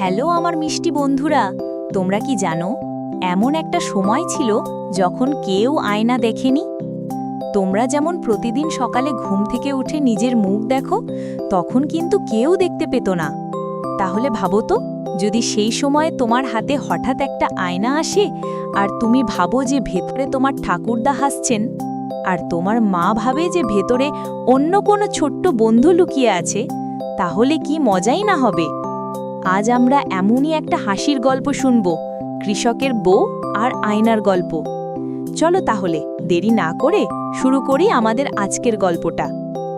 Hello আমার মিষ্টি বন্ধুরা, তোমরা কি জানো, এমন একটা সময় ছিল যখন কেউ আয়না দেখেনি? তোমরা যেমন প্রতিদিন সকালে ঘুম থেকে উঠে নিজের মুখ দেখো, তখন কিন্তু কেউ দেখতে পেত না। তাহলে ভাবো তো, যদি সেই সময় তোমার হাতে হঠাৎ একটা আয়না আসে, আর তুমি ভাবো যে ভেতরে তোমার ঠাকুরদা হাসছেন, আর তোমার মা ভাবে যে ভেতরে অন্য কোনো ছোট্ট বন্ধু লুকিয়ে আছে, তাহলে কি মজাই না হবে? আজ আমরা এমনই একটা হাসির গল্প শুনব, কৃষকের বউ আর আয়নার গল্প। চলো তাহলে, দেরি না করে শুরু করি আমাদের আজকের গল্পটা।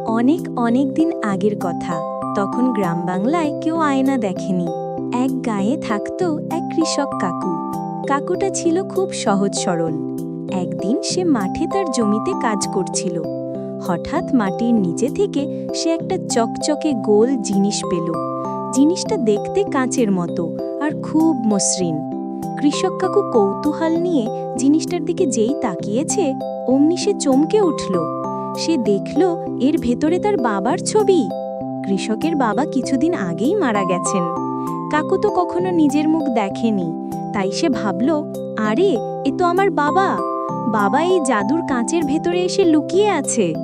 অনেক অনেক দিন আগের কথা, তখন গ্রাম বাংলায় কেউ আয়না দেখেনি। এক গায়ে থাকতো এক কৃষক কাকু। কাকুটা ছিল খুব সহজ সরল। একদিন সে মাঠে তার জমিতে কাজ করছিল। হঠাৎ মাটির নিচে থেকে সে একটা চকচকে গোল জিনিস পেল। জিনিসটা দেখতে কাঁচের মতো আর খুব মসৃণ। কৃষক কাকু কৌতূহল নিয়ে জিনিসটার দিকে যেই তাকিয়েছে, অমনি সে চমকে উঠল। সে দেখল, এর ভেতরে তার বাবার ছবি। কৃষকের বাবা কিছুদিন আগেই মারা গেছেন। কাকু তো কখনো নিজের মুখ দেখেনি। তাই সে ভাবল, আরে, এ তো আমার বাবা। বাবা এই জাদুর কাঁচের ভেতরে এসে লুকিয়ে আছে।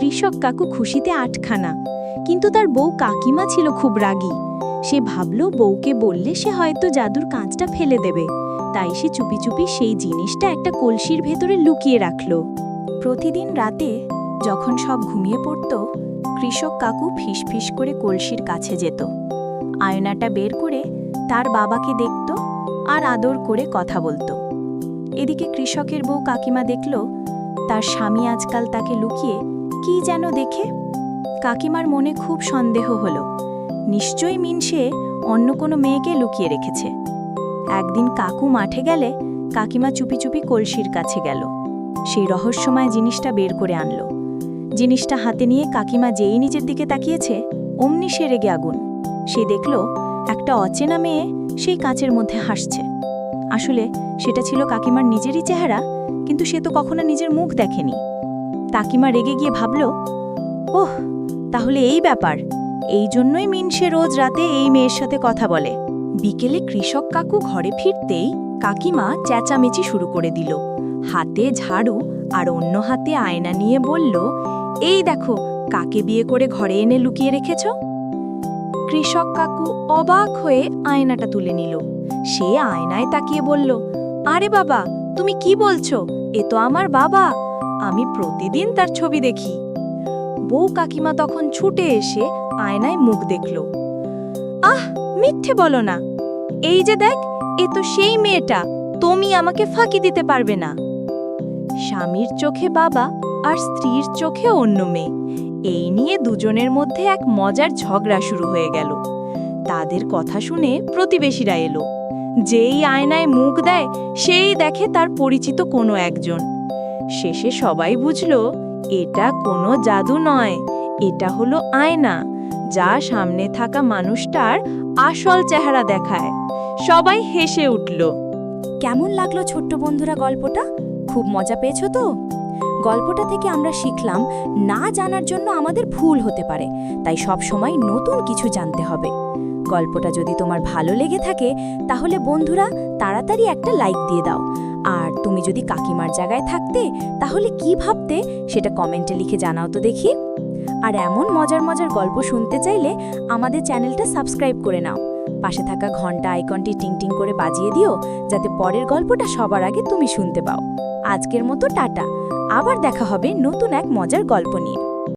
কৃষক কাকু খুশিতে আটখানা। কিন্তু তার বউ কাকিমা ছিল খুব রাগী। সে ভাবল বউকে বললে সে হয়তো জাদুর কাঁচটা ফেলে দেবে। তাই সে চুপি চুপি সেই জিনিসটা একটা কলসির ভেতরে লুকিয়ে রাখল। প্রতিদিন রাতে যখন সব ঘুমিয়ে পড়ত, কৃষক কাকু ফিসফিস করে কলসির কাছে যেত। আয়নাটা বের করে তার বাবাকে দেখত আর আদর করে কথা বলতো। এদিকে কৃষকের বউ কাকিমা দেখল, তার স্বামী আজকাল তাকে লুকিয়ে কি যেন দেখে। কাকিমার মনে খুব সন্দেহ হলো। নিশ্চয়ই মিনসে অন্য কোনো মেয়েকে লুকিয়ে রেখেছে। একদিন কাকু মাঠে গেলে কাকিমা চুপি চুপি কলসির কাছে গেল। সেই রহস্যময় জিনিসটা বের করে আনলো। জিনিসটা হাতে নিয়ে কাকিমা যেই নিজের দিকে তাকিয়েছে, অমনি সে রেগে আগুন। সে দেখল একটা অচেনা মেয়ে সেই কাঁচের মধ্যে হাসছে। আসলে সেটা ছিল কাকিমার নিজেরই চেহারা, কিন্তু সে তো কখনো নিজের মুখ দেখেনি। কাকিমা রেগে গিয়ে ভাবল, ওহ, তাহলে এই ব্যাপার এই জন্যই মিনসে রোজ রাতে এই মেয়ের সাথে কথা বলে। বিকেলে কৃষক কাকু ঘরে ফিরতেই কাকিমা চেঁচামেচি শুরু করে দিল। হাতে ঝাড়ু আর অন্য হাতে আয়না নিয়ে বলল, এই দেখো, কাকে বিয়ে করে ঘরে এনে লুকিয়ে রেখেছ? কৃষক কাকু অবাক হয়ে আয়নাটা তুলে নিল। সে আয়নায় তাকিয়ে বলল, আরে বাবা, তুমি কি বলছো? এ তো আমার বাবা। আমি প্রতিদিন তার ছবি দেখি। বউ কাকিমা তখন ছুটে এসে আয়নায় মুখ দেখল। আহ, মিথ্যে বলো না। এই যে দেখ, এ তো সেই মেয়েটা। তুমি আমাকে ফাঁকি দিতে পারবে না। স্বামীর চোখে বাবা আর স্ত্রীর চোখে অন্য মেয়ে। এই নিয়ে দুজনের মধ্যে এক মজার ঝগড়া শুরু হয়ে গেল। তাদের কথা শুনে প্রতিবেশীরা এলো। যেই আয়নায় মুখ দেয়, সেই দেখে তার পরিচিত কোনো একজন। শেষে সবাই বুঝল, এটা কোনো জাদু নয়। এটা হলো আয়না। যা সামনে থাকা মানুষটার আসল চেহারা দেখায়। সবাই হেসে উঠল। কেমন লাগল ছোট্ট বন্ধুরা গল্পটা? খুব মজা পেয়েছ তো? গল্পটা থেকে আমরা শিখলাম, না জানার জন্য আমাদের ভুল হতে পারে, তাই সব সময় নতুন কিছু জানতে হবে। গল্পটা যদি তোমার ভালো লেগে থাকে, তাহলে বন্ধুরা তাড়াতাড়ি একটা লাইক দিয়ে দাও। আর তুমি যদি কাকিমার জায়গায় থাকতে, তাহলে কি ভাবতে, সেটা কমেন্টে লিখে জানাও তো দেখি। আর এমন মজার মজার গল্প শুনতে চাইলে আমাদের চ্যানেলটা সাবস্ক্রাইব করে নাও। পাশে থাকা ঘণ্টা আইকনটি টিং টিং করে বাজিয়ে দিও, যাতে পরের গল্পটা সবার আগে তুমি শুনতে পাও। আজকের মতো টাটা। আবার দেখা হবে নতুন এক মজার গল্প নিয়ে।